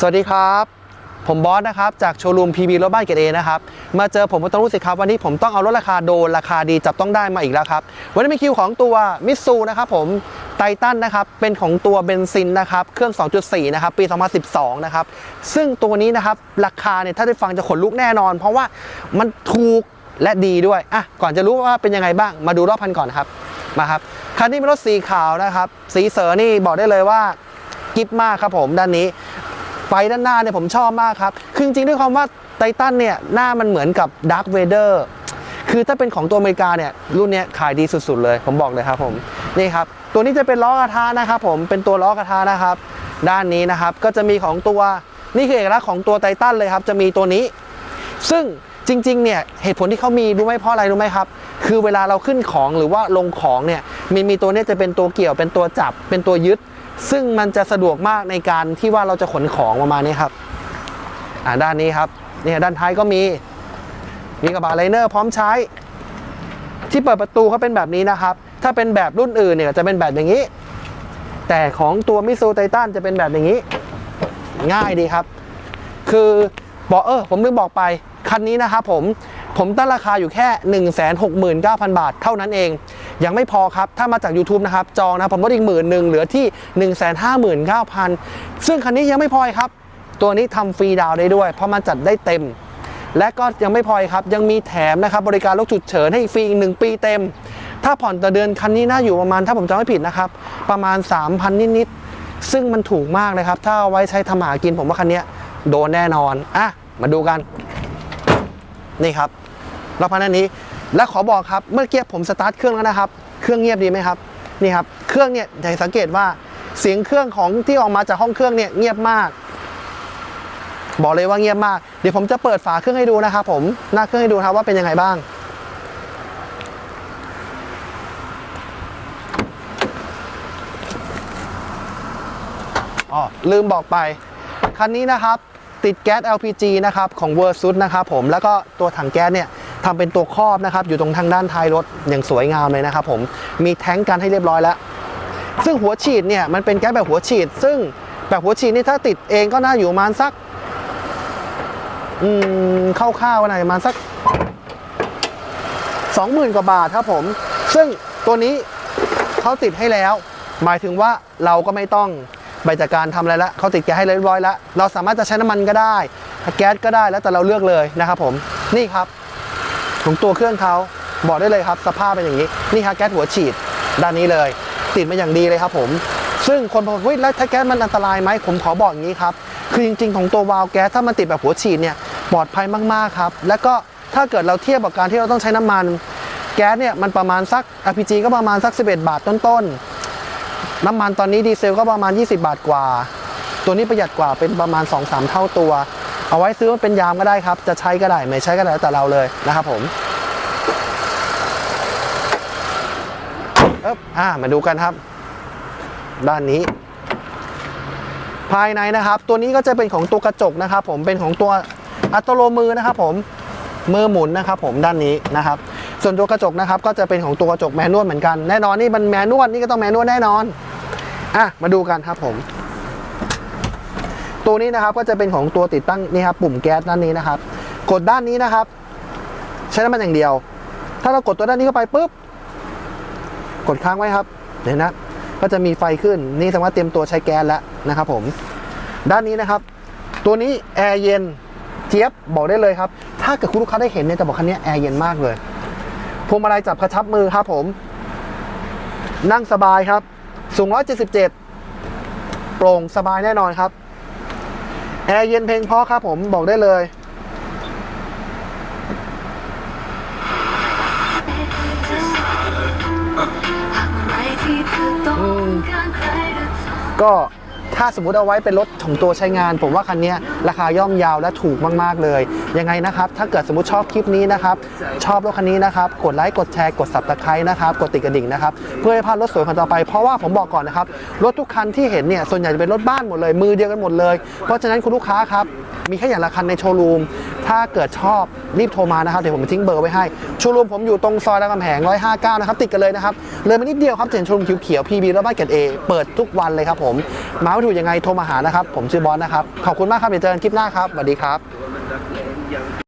สวัสดีครับ ผมบอสนะครับ จากโชว์รูม PB รถบ้านเกรดเอนะครับ มาเจอผมก็ต้องรู้สิครับ วันนี้ผมต้องเอารถราคาโดนราคาดีจับต้องได้มาอีกแล้วครับ วันนี้เป็นคิวของตัวมิตซูนะครับผมไททันนะครับ เป็นของตัวเบนซินนะครับ เครื่อง 2.4 นะครับ ปี 2012 นะครับ ซึ่งตัวนี้นะครับ ราคาเนี่ย ถ้าได้ฟังจะขนลุกแน่นอน เพราะว่ามันถูกและดีด้วย อะ ก่อนจะรู้ว่าเป็นยังไงบ้าง มาดูรอบพันก่อนครับ มาครับ คันนี้เป็นรถสีขาวนะครับ สีเสือนี่บอกได้เลยว่ากิฟมากครับผมด้านนี้ ไฟด้านหน้าเนี่ยผมชอบมากครับ คือจริงๆด้วยความว่าไททันเนี่ยหน้ามันเหมือนกับดาร์คเวเดอร์คือถ้าเป็นของตัวอเมริกาเนี่ยรุ่นนี้ขายดีสุดๆเลย ผมบอกเลยครับผมนี่ครับตัวนี้จะเป็นล้อกระทะนะครับผมเป็นตัวล้อกระทะนะครับ ด้านนี้นะครับก็จะมีของตัวนี่คือเอกลักษณ์ของตัวไททันเลยครับ จะมีตัวนี้ ซึ่ง จริงๆเนี่ยเหตุผลที่เขามีรู้ไหมเพราะอะไรรู้ไหมครับ คือเวลาเราขึ้นของหรือว่าลงของเนี่ยมีมีตัวเนี้ยจะเป็นตัวเกี่ยวเป็นตัวจับเป็นตัวยึด ซึ่งมันจะสะดวกมากในการที่ว่าเราจะขนของประมาณนี้ครับอ่าด้านนี้ครับเนี่ยด้านท้ายก็มีมีกระบะไลเนอร์พร้อมใช้ ที่เปิดประตูเขาเป็นแบบนี้นะครับ ถ้าเป็นแบบรุ่นอื่นเนี่ยจะเป็นแบบอย่างนี้ แต่ของตัวมิซูไททันจะเป็นแบบอย่างนี้ ง่ายดีครับ คือ บอกเออผมลืมบอกไป คันนี้นะครับผมผมตั้งราคาอยู่แค่ 169,000 บาทเท่านั้นเอง ยังไม่พอครับ ถ้ามาจาก YouTube นะครับ จองนะผมลดอีกหมื่นหนึ่งเหลือที่ 159,000 ซึ่งคันนี้ยังไม่พอครับ ตัวนี้ทำฟรีดาวได้ด้วย เพราะมันจัดได้เต็ม และก็ยังไม่พอครับ ยังมีแถมนะครับ บริการรถฉุกเฉินให้ฟรีอีกหนึ่งปีเต็ม ถ้าผ่อนต่อเดือนคันนี้น่าอยู่ประมาณถ้าผมจำไม่ผิดนะครับ ประมาณ 3,000 นิดๆซึ่งมันถูกมากเลยครับ ถ้าเอาไว้ใช้ทำหากินผมว่าคันนี้ โดนแน่นอน อะ มาดูกัน นี่ครับรอบพันอันนี้ และขอบอกครับ เมื่อกี้ผมสตาร์ทเครื่องแล้วนะครับ เครื่องเงียบดีไหมครับ นี่ครับ เครื่องเนี่ยจะสังเกตว่าเสียงเครื่องของที่ออกมาจากห้องเครื่องเนี่ยเงียบมาก บอกเลยว่าเงียบมาก เดี๋ยวผมจะเปิดฝาเครื่องให้ดูนะครับผม หน้าเครื่องให้ดูครับว่าเป็นยังไงบ้างอ๋อลืมบอกไป คันนี้นะครับ ติดแก๊ส LPG นะครับของ v e r s u s นะครับผมแล้วก็ตัวถังแก๊สเนี่ยทำเป็นตัวครอบนะครับอยู่ตรงทางด้านท้ายรถอย่างสวยงามเลยนะครับผมมีแท้งกันให้เรียบร้อยแล้ว ซึ่งหัวฉีดเนี่ยมันเป็นแก๊สแบบหัวฉีด ซึ่งแบบหัวฉีดนี่ถ้าติดเองก็น่าอยู่ประมาณสักอืมคร่าวๆนะประมาณสัก 20,000 กว่าบาทครับผม ซึ่งตัวนี้เขาติดให้แล้ว หมายถึงว่าเราก็ไม่ต้อง ไปจัดการทำอะไรละเขาติดแก๊สให้เรียบร้อยแล้ว เราสามารถจะใช้น้ำมันก็ได้ แก๊สก็ได้แล้วแต่เราเลือกเลยนะครับผมนี่ครับของตัวเครื่องเขาบอกได้เลยครับ สภาพเป็นอย่างนี้นี่ครับแก๊สหัวฉีดด้านนี้เลย ติดมาอย่างดีเลยครับผม ซึ่งคนบอกเฮ้ยแล้วถ้าแก๊สมันอันตรายไหมผมขอบอกอย่างนี้ครับคือจริง ๆ ของตัววาล์วแก๊สถ้ามันติดแบบหัวฉีดเนี่ยปลอดภัยมากๆครับ แล้วก็ถ้าเกิดเราเทียบกับการที่เราต้องใช้น้ำมัน แก๊สเนี่ยมันประมาณสัก RPG ก็ประมาณสัก 11 บาทต้นๆ น้ำมันตอนนี้ดีเซลก็ประมาณ 20 บาทกว่า ตัวนี้ประหยัดกว่าเป็นประมาณ 2-3 เท่าตัว เอาไว้ซื้อมาเป็นยามก็ได้ครับ จะใช้ก็ได้ไม่ใช้ก็ได้แล้วแต่เราเลยนะครับผมเอ๊บอ่ามาดูกันครับ ด้านนี้ ภายในนะครับ ตัวนี้ก็จะเป็นของตัวกระจกนะครับ ผมเป็นของตัวอัตโนมือนะครับ ผมมือหมุนนะครับ ผมด้านนี้นะครับ ส่วนตัวกระจกนะครับก็จะเป็นของตัวกระจกแมนนวลเหมือนกันแน่นอนนี่มันแมนนวลนี่ก็ต้องแมนนวลแน่นอนอะมาดูกันครับผม ตัวนี้นะครับก็จะเป็นของตัวติดตั้งนี่ครับปุ่มแก๊สด้านนี้นะครับ กดด้านนี้นะครับ ใช้น้ำมันอย่างเดียว ถ้าเรากดตัวด้านนี้เข้าไปปุ๊บกดค้างไว้ครับเห็นนะก็จะมีไฟขึ้นนี่แสดงว่าเตรียมตัวใช้แก๊สแล้วนะครับ ผม ด้านนี้นะครับ ตัวนี้แอร์เย็นเจี๊ยบบอกได้เลยครับ ถ้าเกิดคุณลูกค้าได้เห็นเนี่ยจะบอกคันนี้แอร์เย็นมากเลย พวงมาลัยจับกระชับมือครับผม นั่งสบายครับ สูง 177 โปร่งสบายแน่นอนครับ แอร์เย็นเพลงเพราะครับผมบอกได้เลย ก็ ถ้าสมมติเอาไว้เป็นรถของตัวใช้งาน ผมว่าคันนี้ราคาย่อมยาวและถูกมากๆเลย ยังไงนะครับ ถ้าเกิดสมมติชอบคลิปนี้นะครับ ชอบรถคันนี้นะครับ กดไลค์ กดแชร์ กดสับตะไคร้นะครับ กดติดกระดิ่งนะครับ เพื่อให้พลาดรถสวยคันต่อไป เพราะว่าผมบอกก่อนนะครับ รถทุกคันที่เห็นเนี่ย ส่วนใหญ่จะเป็นรถบ้านหมดเลย มือเดียวกันหมดเลย เพราะฉะนั้นคุณลูกค้าครับ มีแค่อย่างละคันในโชว์รูม ถ้าเกิดชอบรีบโทรมานะครับ เดี๋ยวผมทิ้งเบอร์ไว้ให้ โชว์รูมผมอยู่ตรงซอยรามคำแหง159 นะครับ ติดกันเลยนะครับ เลยมานิดเดียวครับเห็นโชว์รูมเขียวๆ PB แล้วบ้านเกตเอเปิดทุกวันเลยครับผม มาไม่ถูกยังไงโทรมาหานะครับ ผมชื่อบอสนะครับ ขอบคุณมากครับเดี๋ยวเจอกันคลิปหน้าครับ สวัสดีครับ